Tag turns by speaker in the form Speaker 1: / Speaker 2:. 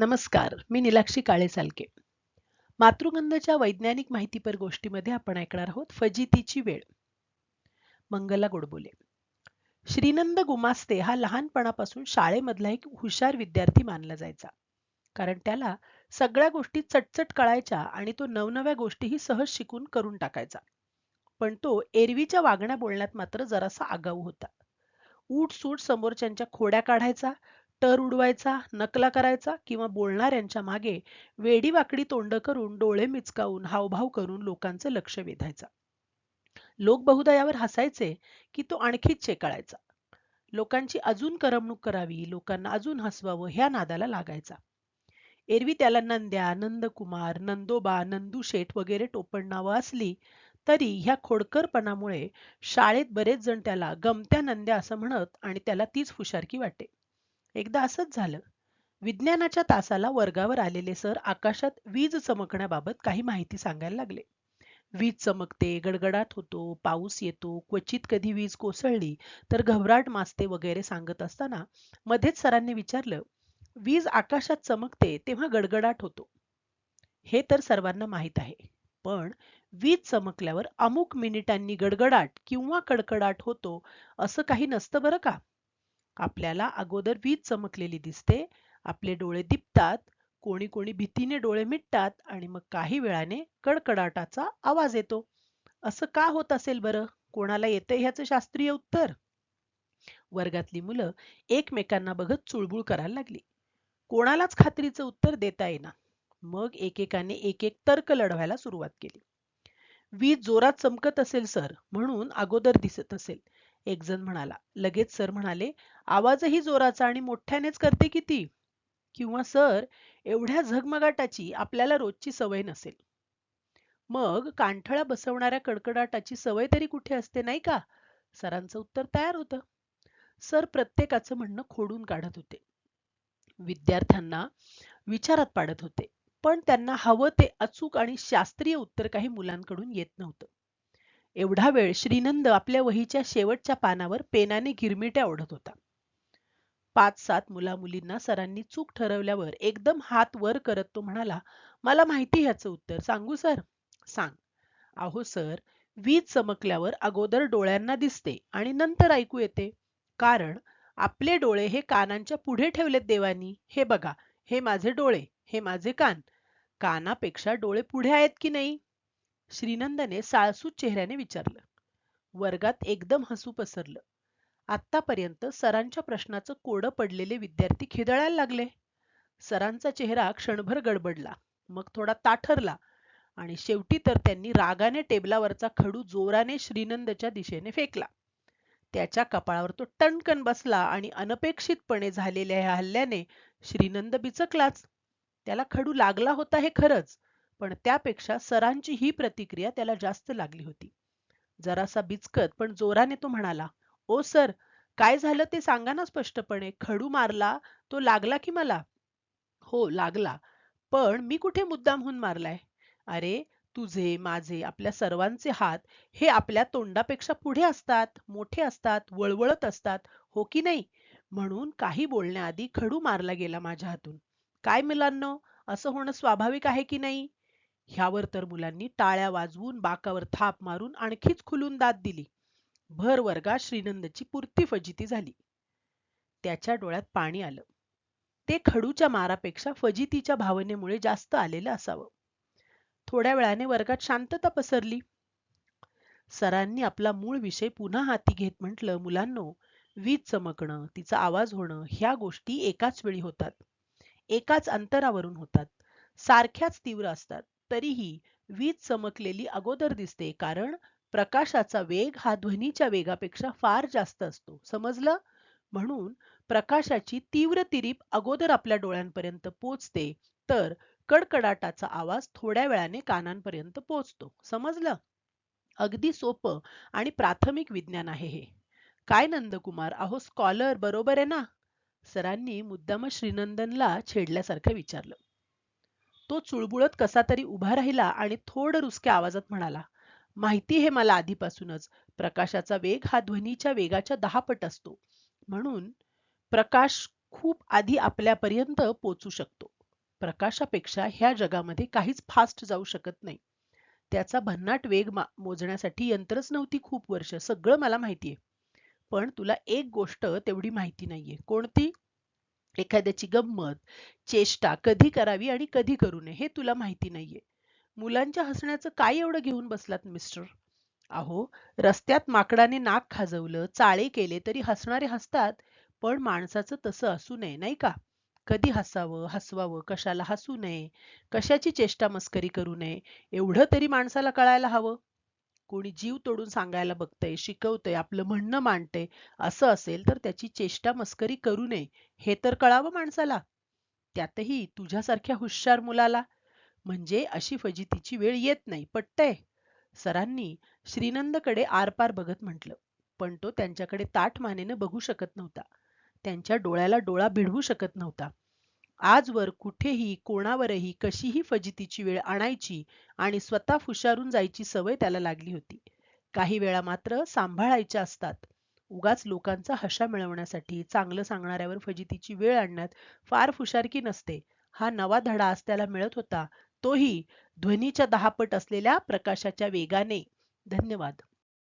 Speaker 1: नमस्कार मी निलाक्षी काळे सालके मातृगंधच्या वैज्ञानिक माहितीपर गोष्टीमध्ये आपण ऐकणार आहोत फजितीची वेळ. मंगला गोडबोले. श्रीनंद गुमास्ते हा लहानपणापासून शाळेमधला एक हुशार विद्यार्थी मानला जायचा. कारण त्याला सगळ्या गोष्टी चटचट कळायच्या आणि तो नवनव्या गोष्टीही सहज शिकून करून टाकायचा. पण तो एरवीच्या वागण्या बोलण्यात मात्र जरासा आगाऊ होता. उठ सूट समोरच्यांच्या खोड्या काढायचा टर उडवायचा नकला करायचा किंवा बोलणाऱ्यांच्या मागे वेडी वाकडी तोंड करून डोळे मिचकावून हावभाव करून लोकांचं लक्ष वेधायचा. लोक बहुधा यावर हसायचे की तो आणखीच चेकाळायचा. लोकांची अजून करमणूक करावी लोकांना अजून हसवावं ह्या नादाला लागायचा. एरवी त्याला नंद्या नंदकुमार नंदोबा नंदू शेठ वगैरे टोपण नावं असली तरी ह्या खोडकरपणामुळे शाळेत बरेच जण त्याला गमत्या नंद्या असं म्हणत आणि त्याला तीच हुशारकी वाटे. एकदा असंच झालं. विज्ञानाच्या तासाला वर्गावर आलेले सर आकाशात वीज चमकण्याबाबत काही माहिती सांगायला लागले. वीज चमकते गडगडाट होतो पाऊस येतो क्वचित कधी वीज कोसळली तर घबराट माजते वगैरे सांगत असताना मध्येच सरांनी विचारलं वीज आकाशात चमकते तेव्हा गडगडाट होतो. हे तर सर्वांना माहीत आहे पण वीज चमकल्यावर अमुक मिनिटांनी गडगडाट किंवा कडकडाट होतो असं काही नसतं बरं का? आपल्याला अगोदर वीज चमकलेली दिसते. आपले डोळे दिपतात. कोणी कोणी भीतीने डोळे मिटतात आणि मग काही वेळाने कडकडाटाचा आवाज येतो. असं का होत असेल बरं? कोणाला येते ह्याचं शास्त्रीय उत्तर? वर्गातली मुलं एकमेकांना बघत चुळबुळ करायला लागली. कोणालाच खात्रीचं उत्तर देता येईना. मग एकेकाने एक एक तर्क लढवायला सुरुवात केली. वीज जोरात चमकत असेल सर. म्हणून अगोदर दिसत असेल. एक जण म्हणाला. लगेच सर म्हणाले आवाजही जोराचा आणि मोठ्यानेच करते किती? किंवा सर एवढ्या झगमगाटाची आपल्याला रोजची सवय नसेल. मग कांठळा बसवणाऱ्या कडकडाटाची सवय तरी कुठे असते नाही का? सरांचं उत्तर तयार होतं. सर प्रत्येकाचं म्हणणं खोडून काढत होते. विद्यार्थ्यांना विचारात पाडत होते. पण त्यांना हवं ते अचूक आणि शास्त्रीय उत्तर काही मुलांकडून येत नव्हतं. एवढा वेळ श्रीनंद आपल्या वहीच्या शेवटच्या पानावर पेनाने गिरमिट्या ओढत होता. पाच सात मुला मुलींना सरांनी चूक ठरवल्यावर एकदम हात वर करत तो म्हणाला मला माहिती ह्याचं उत्तर. सांगू सर? सांग. अहो सर वीज चमकल्यावर अगोदर डोळ्यांना दिसते आणि नंतर ऐकू येते. कारण आपले डोळे हे कानांच्या पुढे ठेवलेत देवानी. हे बघा हे माझे डोळे हे माझे कान. कानापेक्षा डोळे पुढे आहेत की नाही? श्रीनंदने साळसूत चेहऱ्याने विचारलं. वर्गात एकदम हसू पसरलं. आतापर्यंत सरांच्या प्रश्नाचं कोडं पडलेले विद्यार्थी खिदळायला लागले. सरांचा चेहरा क्षणभर गडबडला मग थोडा ताठरला आणि शेवटी तर त्यांनी रागाने टेबलावरचा खडू जोराने श्रीनंदच्या दिशेने फेकला. त्याच्या कपाळावर तो टणकन बसला आणि अनपेक्षितपणे झालेल्या ह्या हल्ल्याने श्रीनंद बिचकलाच. त्याला खडू लागला होता हे खरंच पण त्यापेक्षा सरांची ही प्रतिक्रिया त्याला जास्त लागली होती. जरासा बिचकत पण जोराने तो म्हणाला ओ सर काय झालं ते सांगा ना स्पष्टपणे. खडू मारला तो लागला की मला? हो लागला. पण मी कुठे मुद्दामहून मारलाय? अरे तुझे माझे आपल्या सर्वांचे हात हे आपल्या तोंडापेक्षा पुढे असतात मोठे असतात वळवळत असतात हो की नाही? म्हणून काही बोलण्याआधी खडू मारला गेला माझ्या हातून. काय मुलांना असं होणं स्वाभाविक आहे की नाही? ह्यावर तर मुलांनी टाळ्या वाजवून बाकावर थाप मारून आणखीच खुलून दाद दिली. भर वर्गात श्रीनंदची पुरती फजिती झाली. त्याच्या डोळ्यात पाणी आलं. ते खडूच्या मारापेक्षा फजितीच्या भावनेमुळे जास्त आलेलं असावं. थोड्या वेळाने वर्गात शांतता पसरली. सरांनी आपला मूळ विषय पुन्हा हाती घेत म्हटलं मुलांनो वीज चमकणं तिचा आवाज होणं ह्या गोष्टी एकाच वेळी होतात. एकाच अंतरावरून होतात. सारख्याच तीव्र असतात. तरीही वीज चमकलेली अगोदर दिसते कारण प्रकाशाचा वेग हा ध्वनीच्या वेगापेक्षा फार जास्त असतो. समजलं? म्हणून प्रकाशाची तीव्र तिरीप अगोदर आपल्या डोळ्यांपर्यंत पोचते तर कडकडाटाचा आवाज थोड्या वेळाने कानांपर्यंत पोचतो. समजलं? अगदी सोपं आणि प्राथमिक विज्ञान आहे हे. काय नंदकुमार? अहो स्कॉलर बरोबर आहे ना? सरांनी मुद्दाम श्रीनंदनला छेडल्यासारखं विचारलं. तो चुळबुळत कसा तरी उभा राहिला आणि थोड रुसक्या आवाजात म्हणाला माहिती हे मला आधीपासूनच प्रकाशाचा वेग हा ध्वनीच्या वेगाच्या दहा पट असतो. म्हणून प्रकाश खूप आधी आपल्यापर्यंत पोचू शकतो. प्रकाशापेक्षा ह्या जगामध्ये काहीच फास्ट जाऊ शकत नाही. त्याचा भन्नाट वेग मोजण्यासाठी यंत्रच नव्हती खूप वर्ष सगळं मला माहितीये. पण तुला एक गोष्ट तेवढी माहिती नाहीये. कोणती? एखाद्याची गंमत चेष्टा कधी करावी आणि कधी करू नये हे तुला माहिती नाहीये. मुलांच्या हसण्याचं काय एवढं घेऊन बसलात मिस्टर? अहो रस्त्यात माकडाने नाक खाजवलं चाळे केले तरी हसणारे हसतात पण माणसाचं तसं असू नये नाही का? कधी हसावं हसवावं कशाला हसू नये कशाची चेष्टा मस्करी करू नये एवढं तरी माणसाला कळायला हवं. कोणी जीव तोडून सांगायला बघतंय शिकवतंय आपलं म्हणणं मांडतंय असं असेल तर त्याची चेष्टा मस्करी करू नये. हे तर कळावं माणसाला. त्यातही तुझ्यासारख्या हुशार मुलाला. म्हणजे अशी फजितीची वेळ येत नाही पटतंय? सरांनी श्रीनंदकडे आरपार बघत म्हटलं. पण तो त्यांच्याकडे ताठ मानेनं बघू शकत नव्हता. त्यांच्या डोळ्याला डोळा भिडवू शकत नव्हता. आजवर कुठेही कोणावरही कशीही फजितीची वेळ आणायची आणि स्वतः फुशारून जायची सवय त्याला लागली होती. काही वेळा मात्र सांभाळायच्या असतात. उगाच लोकांचा हशा मिळवण्यासाठी चांगलं सांगणाऱ्यावर फजितीची वेळ आणण्यात फार फुशारकी नसते. हा नवा धडा आज त्याला मिळत होता. तोही ध्वनीच्या दहापट असलेल्या प्रकाशाच्या वेगाने. धन्यवाद.